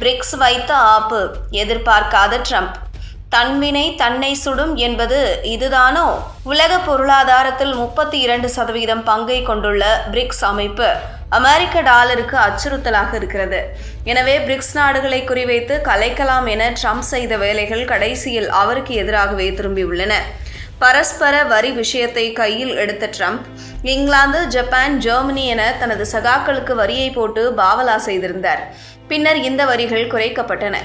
BRICS வைத்த ஆப்பு. எதிர்பார்க்காத Trump. தன்வினை தன்னை சுடும் என்பது இதுதானோ? உலக பொருளாதாரத்தில் முப்பத்தி இரண்டு சதவீதம் பங்கை கொண்டுள்ள பிரிக்ஸ் அமைப்பு அமெரிக்க டாலருக்கு அச்சுறுத்தலாக இருக்கிறது. எனவே பிரிக்ஸ் நாடுகளை குறிவைத்து கலைக்கலாம் என ட்ரம்ப் செய்த வேலைகள் கடைசியில் அவருக்கு எதிராகவே திரும்பியுள்ளன. பரஸ்பர வரி விஷயத்தை கையில் எடுத்த ட்ரம்ப் இங்கிலாந்து ஜப்பான் ஜெர்மனி என தனது சகாக்களுக்கு வரியை போட்டு பாவலா செய்திருந்தார். பின்னர் இந்த வரிகள் குறைக்கப்பட்டன.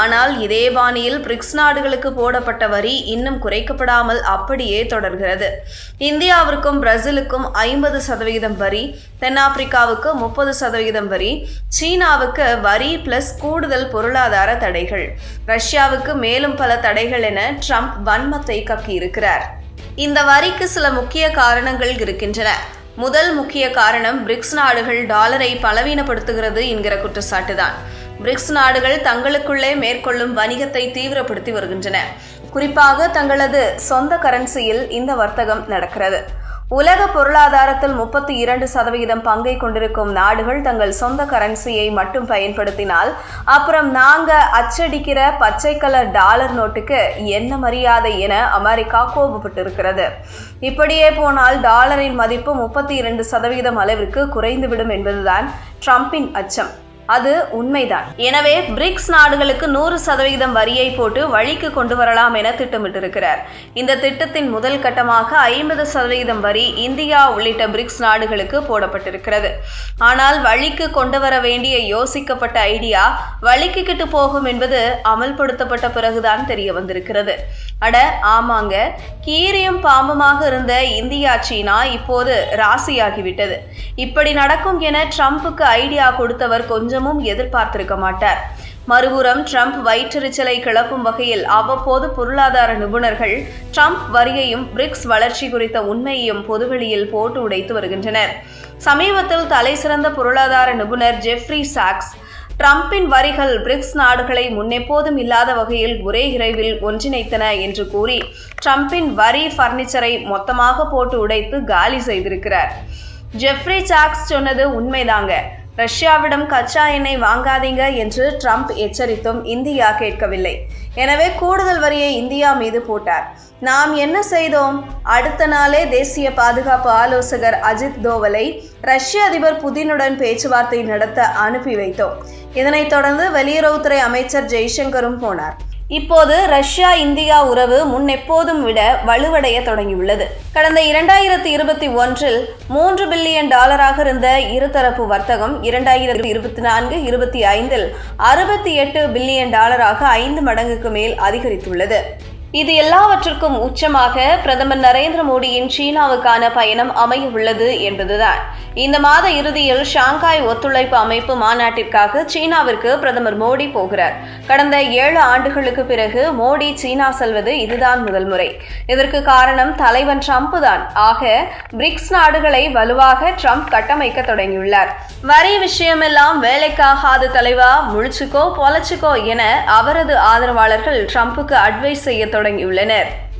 ஆனால் இதே பாணியில் பிரிக்ஸ் நாடுகளுக்கு போடப்பட்ட வரி இன்னும் குறைக்கப்படாமல் அப்படியே தொடர்கிறது. இந்தியாவிற்கும் பிரேசிலுக்கும் ஐம்பது சதவிகிதம் வரி தென்னாப்பிரிக்காவுக்கு முப்பது சதவிகிதம் வரி சீனாவுக்கு வரி பிளஸ் கூடுதல் பொருளாதார தடைகள். ரஷ்யாவுக்கு மேலும் பல தடைகள் என ட்ரம்ப் வன்மத்தை கக்கியிருக்கிறார். இந்த வரிக்கு சில முக்கிய காரணங்கள் இருக்கின்றன. முதல் முக்கிய காரணம் பிரிக்ஸ் நாடுகள் டாலரை பலவீனப்படுத்துகிறது என்கிற குற்றச்சாட்டுதான். பிரிக்ஸ் நாடுகள் தங்களுக்குள்ளே மேற்கொள்ளும் வணிகத்தை தீவிரப்படுத்தி வருகின்றன. குறிப்பாக தங்களது சொந்த கரன்சியில் இந்த வர்த்தகம் நடக்கிறது. உலக பொருளாதாரத்தில் முப்பத்தி இரண்டு சதவிகிதம் பங்கை கொண்டிருக்கும் நாடுகள் தங்கள் சொந்த கரன்சியை மட்டும் பயன்படுத்தினால் அப்புறம் நாங்க அச்சடிக்கிற பச்சை கலர் டாலர் நோட்டுக்கு என்ன மரியாதை என அமெரிக்கா கோபப்பட்டிருக்கிறது. இப்படியே போனால் டாலரின் மதிப்பு முப்பத்தி இரண்டு சதவிகிதம் அளவிற்கு குறைந்துவிடும் என்பதுதான் ட்ரம்பின் அச்சம். அது உண்மைதான். எனவே பிரிக்ஸ் நாடுகளுக்கு நூறு சதவிகிதம் வரியை போட்டு வழிக்கு கொண்டு வரலாம் என திட்டமிட்டிருக்கிறார். இந்த திட்டத்தின் முதல் கட்டமாக ஐம்பது சதவிகிதம் வரி இந்தியா உள்ளிட்ட பிரிக்ஸ் நாடுகளுக்கு போடப்பட்டிருக்கிறது. ஆனால் வழிக்கு கொண்டு வர வேண்டிய யோசிக்கப்பட்ட ஐடியா வழிக்கு கிட்டு போகும் என்பது அமல்படுத்தப்பட்ட பிறகுதான் தெரிய வந்திருக்கிறது. அட ஆமாங்க. கீரியும் பாம்புமாக இருந்த இந்தியா சீனா இப்போது ராசியாகிவிட்டது. இப்படி நடக்கும் என ட்ரம்புக்கு ஐடியா கொடுத்தவர் கொஞ்சமும் எதிர்பார்த்திருக்க மாட்டார். மறுபுறம் ட்ரம்ப் வயிற்றெரிச்சலை கிளப்பும் வகையில் அவ்வப்போது பொருளாதார நிபுணர்கள் ட்ரம்ப் வரியையும் பிரிக்ஸ் வளர்ச்சி குறித்த உண்மையையும் பொதுவெளியில் போட்டு உடைத்து வருகின்றனர். சமீபத்தில் தலைசிறந்த பொருளாதார நிபுணர் ஜெஃப்ரி சாக்ஸ் ட்ரம்பின் வரிகள் பிரிக்ஸ் நாடுகளை முன்னெப்போதும் இல்லாத வகையில் ஒரே இரவில் ஒன்றிணைத்தன என்று கூறி டிரம்பின் வரி பர்னிச்சரை மொத்தமாக போட்டு உடைத்து காலி செய்திருக்கிறார். ஜெஃப்ரி சாக்ஸ் சொன்னது உண்மைதாங்க. ரஷ்யாவிடம் கச்சா எண்ணெய் வாங்காதீங்க என்று ட்ரம்ப் எச்சரித்தும் இந்தியா கேட்கவில்லை. எனவே கூடுதல் வரியை இந்தியா மீது போட்டார். நாம் என்ன செய்தோம்? அடுத்த நாளே தேசிய பாதுகாப்பு ஆலோசகர் அஜித் தோவலை ரஷ்ய அதிபர் புதினுடன் பேச்சுவார்த்தை நடத்த அனுப்பி வைத்தோம். இதனைத் தொடர்ந்து வெளியுறவுத்துறை அமைச்சர் ஜெய்சங்கரும் போனார். இப்போது ரஷ்யா இந்தியா உறவு முன்னெப்போதும் விட வலுவடைய தொடங்கியுள்ளது. கடந்த இரண்டாயிரத்தி இருபத்தி ஒன்றில் மூன்று பில்லியன் டாலராக இருந்த இருதரப்பு வர்த்தகம் இரண்டாயிரத்தி இருபத்தி நான்கு இருபத்தி ஐந்தில் அறுபத்தி எட்டு பில்லியன் டாலராக ஐந்து மடங்குக்கு மேல் அதிகரித்துள்ளது. இது எல்லாவற்றிற்கும் உச்சமாக பிரதமர் நரேந்திர மோடியின் சீனாவுக்கான பயணம் அமைய உள்ளது என்பதுதான். இந்த மாத இறுதியில் ஷாங்காய் ஒத்துழைப்பு அமைப்பு மாநாட்டிற்காக சீனாவிற்கு பிரதமர் மோடி போகிறார். கடந்த ஏழு ஆண்டுகளுக்கு பிறகு மோடி சீனா செல்வது இதுதான் முதல் முறை. இதற்கு காரணம் தலைவன் ட்ரம்ப் தான் ஆக பிரிக்ஸ் நாடுகளை வலுவாக ட்ரம்ப் கட்டமைக்க தொடங்கியுள்ளார். வரி விஷயமெல்லாம் வேலைக்காகாது தலைவா முழிச்சுக்கோ பொலச்சுக்கோ என அவரது ஆதரவாளர்கள் ட்ரம்ப்புக்கு அட்வைஸ் செய்ய தொடங்கியுள்ளனர்